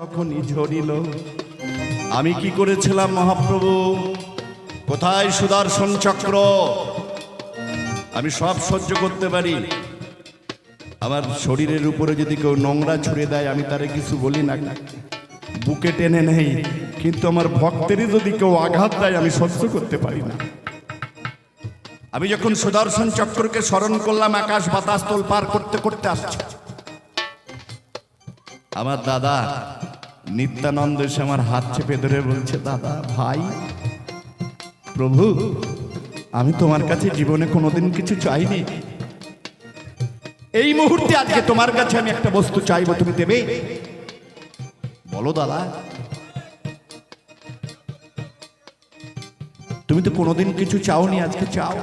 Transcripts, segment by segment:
যখনই ঝরিল, আমি কি করেছিলাম মহাপ্রভু? কোথায় সুদর্শন চক্র? আমি সব সহ্য করতে পারি। আমার শরীরের উপরে যদি কেউ নোংরা ছুড়ে দেয়, আমি তারে কিছু বলি না। বুকে টেনে নেই, কিন্তু আমার ভক্তেরই যদি কেউ আঘাত দেয়, আমি সহ্য করতে পারি না। আমি যখন সুদর্শন চক্রকে স্মরণ করলাম, আকাশ বাতাস তোল পার করতে করতে আসছে। আমার দাদা নিত্যানন্দ এসে আমার হাত চেপে ধরে বলছে, দাদা, ভাই, প্রভু, আমি তোমার কাছে জীবনে কোনোদিন কিছু চাইনি। এই মুহূর্তে আজকে তোমার কাছে আমি একটা বস্তু চাইব, তুমি দেবে? বলো, দাদা। তুমি তো কোনোদিন কিছু চাওনি, আজকে চাও।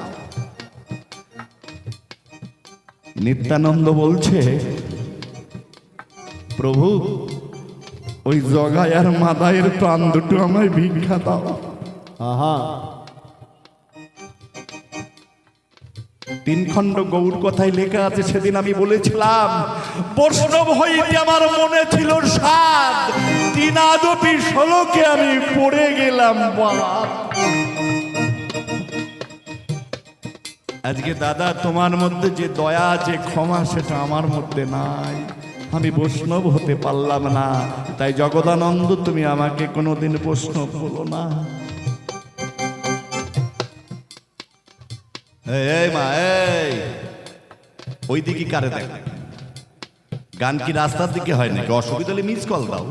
নিত্যানন্দ বলছে, প্রভু ওই জগায় আর মাদায়ের প্রাণ দুটো আমায় ভিক্ষা দাও। আহা। তিন খণ্ড গৌর কথায় লেখা আছে সেদিন আমি বলেছিলাম বৈষ্ণব হইতে আমার মনে ছিল সাত তিন আদপি ষোলোকে আমি পড়ে গেলাম আজকে দাদা তোমার মধ্যে যে দয়া যে ক্ষমা সেটা আমার মধ্যে নাই। আমি বৈষ্ণব হতে পারলাম না। তাই জগদানন্দ তুমি আমাকে কোনোদিন প্রশ্ন বলো না। এই, মা এই। ওই দিকে কারে দেখ। গান কি রাস্তার দিকে হয় নাকি? অসুবিধা হলে মিস কল দাও।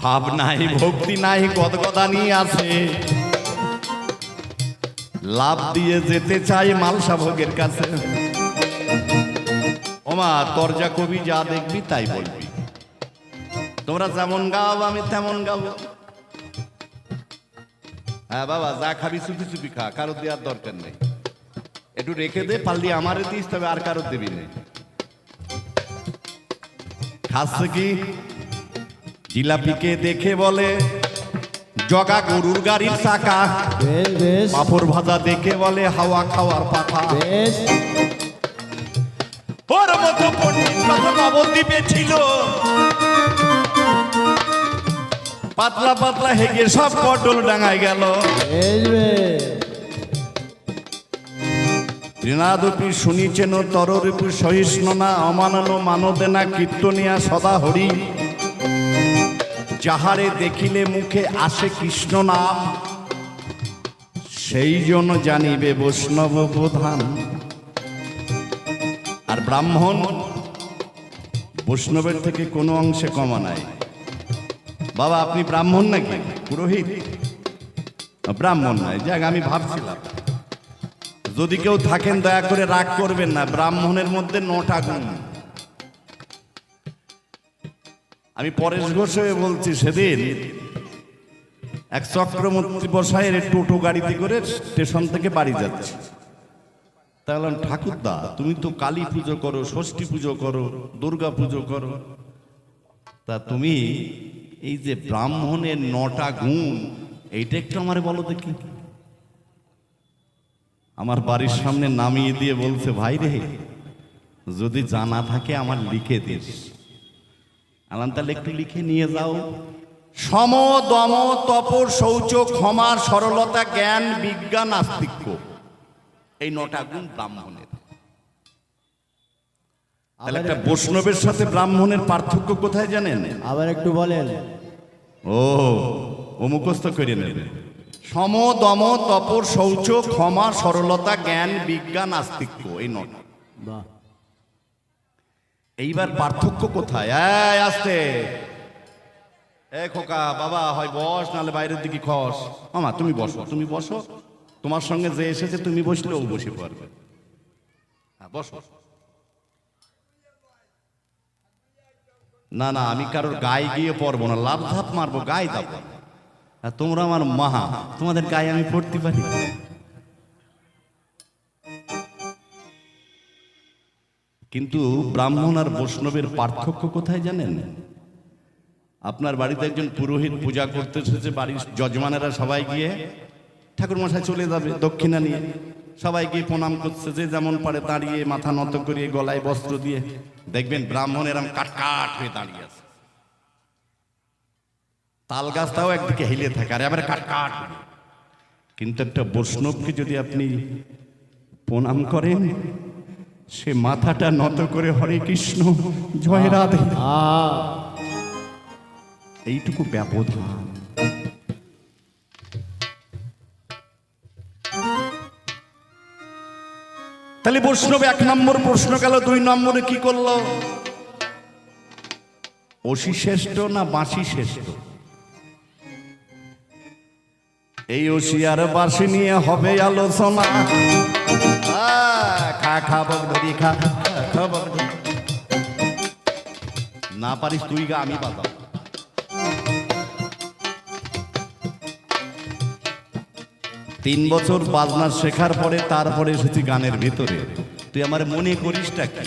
ভাব নাই ভক্তি নাই কথা নিয়ে আছে লাভ দিয়ে যেতে চাই মালসা ভোগের কাছে। ওমা তোর যা কবি যা দেখবি তাই বলবি। তোমরা যেমন গাও আমি তেমন গাবো হ্যাঁ বাবা যা খাবি চুপি চুপি খা কারও দেওয়ার দরকার নেই। একটু রেখে দে পাল্লি আমারে দিস তবে আর কারও দিবি নেই। খাচ্ছে কি? জিলাপিকে দেখে বলে জগা গরুর গাড়ির চাকা। পাপড় ভাজা দেখে বলে হাওয়া খাওয়ার পাখা। বেশ। মতো নবদ্বীপে ছিল। পাতলা পাতলা হেগে সব পটল ডাঙায় গেল। তৃণাদপি শুনিছেন তররূপি সহিষ্ণু না অমানন মানদে না কীর্তনিয়া সদা হরি যাহারে দেখিলে মুখে আসে কৃষ্ণ নাম সেই জন্য জানিবে বৈষ্ণব প্রধান। আর ব্রাহ্মণ বৈষ্ণবের থেকে কোনো অংশে কমা নাই। বাবা, আপনি ব্রাহ্মণ নাকি? পুরোহিত? ব্রাহ্মণ নাই যাক, আমি ভাবছিলাম। যদি কেউ থাকেন, দয়া করে রাগ করবেন না, ব্রাহ্মণের মধ্যে নটা গুণ। আমি পরেশ ঘোষ হয়ে বলছি, সেদিন এক চক্রবর্তী বসায়ের টোটো গাড়িতে করে স্টেশন থেকে বাড়ি যাচ্ছে। তা বললাম ঠাকুরদা, তুমি তো কালী পুজো করো, ষষ্ঠী পুজো করো, দুর্গা পুজো করো। তা তুমি এই যে ব্রাহ্মণের নটা গুণ, এইটা একটু আমারে বলো দেখি। আমার বাড়ির সামনে নামিয়ে দিয়ে বলছে, ভাই রে, যদি জানা থাকে আমার লিখে দিস। আলাম তাহলে একটু লিখে নিয়ে যাও। সম দম তপ শৌচ ক্ষমা, সরলতা, জ্ঞান, বিজ্ঞান, আস্তিক্য। এই নটা গুণ ব্রাহ্মণের। তাহলে একটা বৈষ্ণবের সাথে ব্রাহ্মণের পার্থক্য কোথায় জানেন? আবার একটু বলেন। ও ও মুখস্থ করে নেবে। সম দম তপর শৌচ ক্ষমা সরলতা জ্ঞান বিজ্ঞান আস্তিক্য এই নটা। এইবার পার্থক্য কোথায়? এই আসতে। এ খোকা বাবা হয় বস নালে বাইরের দিকে খস। মামা তুমি বসো তুমি বসো। তোমার সঙ্গে যে এসেছে, তুমি বসলেও বসে পারবে। হ্যাঁ না না, আমি কারোর গায়ে গিয়ে পড়ব না লাভ ধাপ মারবো, গায়ে দাও আর তোমরা আমার মাহা, তোমাদের গায়ে আমি পড়তে পারি কিন্তু ব্রাহ্মণ আর বৈষ্ণবের পার্থক্য কোথায় জানেন? আপনার বাড়িতে একজন পুরোহিত পূজা করতে এসেছে, বাড়ির যজমানেরা সবাই গিয়ে ঠাকুর মশাই চলে যাবে দক্ষিণা নিয়ে। সবাইকে প্রণাম করছে যে যেমন পারে দাঁড়িয়ে মাথা নত করিয়ে গলায় বস্ত্র দিয়ে। দেখবেন ব্রাহ্মণ এরম কাট কাট হয়ে দাঁড়িয়ে আছে। তাল গাছটাও একদিকে হিলে থাকে আর এবারে কাট কাট কিন্তু একটা বৈষ্ণবকে যদি আপনি প্রণাম করেন সে মাথাটা নত করে হরে কৃষ্ণ জয় রাধে। এইটুকু ব্যবধান। তাহলে বৈষ্ণব এক নম্বর প্রশ্ন গেল দুই নম্বরে কি করল? অসি শ্রেষ্ঠ না বাঁশি শ্রেষ্ঠ? এই অসি আর বাঁশি নিয়ে হবে আলোচনা। খা খা বক ধরি খা খা, বক। না পারিস তুই গা আমি বাজাবো। তিন বছর বাজনা শেখার পরে, তারপরে এসেছি গানের ভিতরে। তুই আমার মনে করিসটা কি?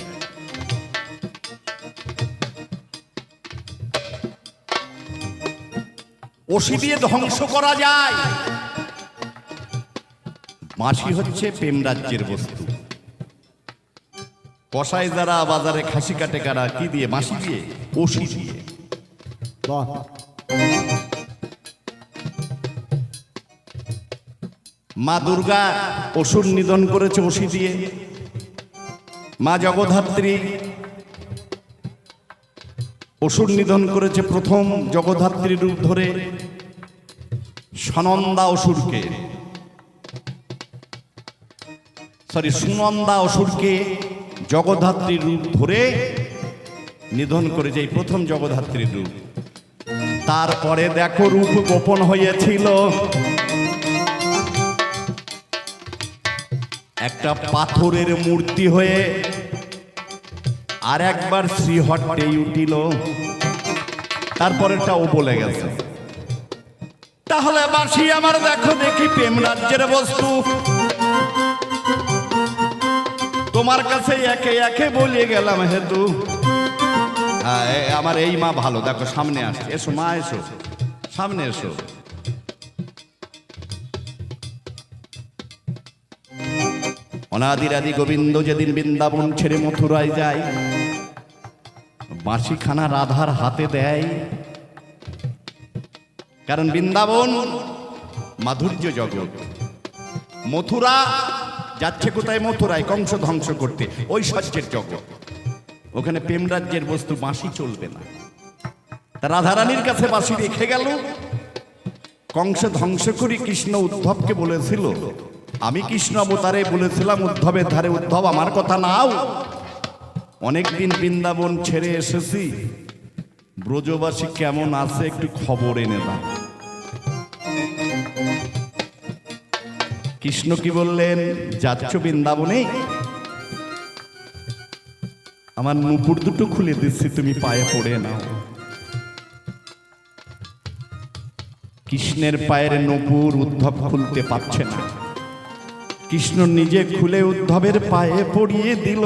ওষি দিয়ে ধ্বংস করা যায়। মাসি হচ্ছে প্রেম রাজ্যের বস্তু। কষাই যারা বাজারে খাসি কাটে কারা, কি দিয়ে? মাসি দিয়ে? ওষি দিয়ে। মা দুর্গা অসুর নিধন করেছে অসি দিয়ে। মা জগদ্ধাত্রী অসুর নিধন করেছে প্রথম জগদ্ধাত্রী রূপ ধরে সনন্দা অসুরকে। সরি, সুনন্দা অসুরকে জগদ্ধাত্রী রূপ ধরে নিধন করেছে এই প্রথম জগদ্ধাত্রী রূপ। তারপরে দেখো রূপ গোপন হয়েছিল। একটা পাথরের মূর্তি হয়ে আর একবার শ্রীহট্টে উঠিল। ও বলে গেছে তাহলে বাসি আমার দেখো দেখি প্রেম রাজ্যের বস্তু। তোমার কাছে একে একে বলিয়ে গেলাম হেতু হ্যাঁ, আমার এই মা ভালো দেখো সামনে আসছে। এসো মা এসো। সামনে এসো। অনাদির আদি গোবিন্দ যেদিন বৃন্দাবন ছেড়ে মথুরায় যায়, বাঁশিখানা রাধার হাতে দেয়। কারণ বৃন্দাবন মাধুর্য জগৎ। মথুরা যাচ্ছে কোথায়? মথুরায় কংস ধ্বংস করতে, ঐশ্বর্যের জগৎ। ওখানে প্রেম রাজ্যের বস্তু, বাঁশি চলবে না। তা রাধারানীর কাছে বাঁশি রেখে গেল। কংস ধ্বংস করি কৃষ্ণ উদ্ধবকে বলেছিল আমি কৃষ্ণ অবতারে বলেছিলাম উদ্ধবের ধারে উদ্ধব, আমার কথা নাও। অনেকদিন বৃন্দাবন ছেড়ে এসেছি। ব্রজবাসী কেমন আছে একটু খবর এনে দাও। কৃষ্ণ কি বললেন, যাচ্ছ বৃন্দাবনে? আমার নুপুর দুটো খুলে দিচ্ছি, তুমি পায়ে পড়ে নাও। কৃষ্ণের পায়ের নপুর উদ্ধব খুলতে পারছে না। কৃষ্ণ নিজে খুলে উদ্ধবের পায়ে পড়িয়ে দিল।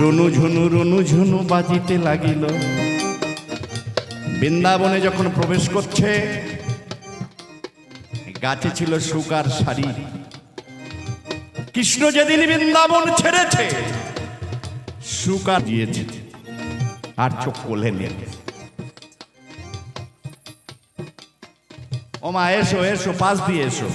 রনু ঝুনু রনু ঝুনু বাজিতে লাগিল। বৃন্দাবনে যখন প্রবেশ করছে, গাছে ছিল সুগার শাড়ি। কৃষ্ণ যেদিন বৃন্দাবন ছেড়েছে সুগার দিয়েছে, আর চোখ কোলে নিয়ে ও মা এসো এসো পাশ দিয়ে এসো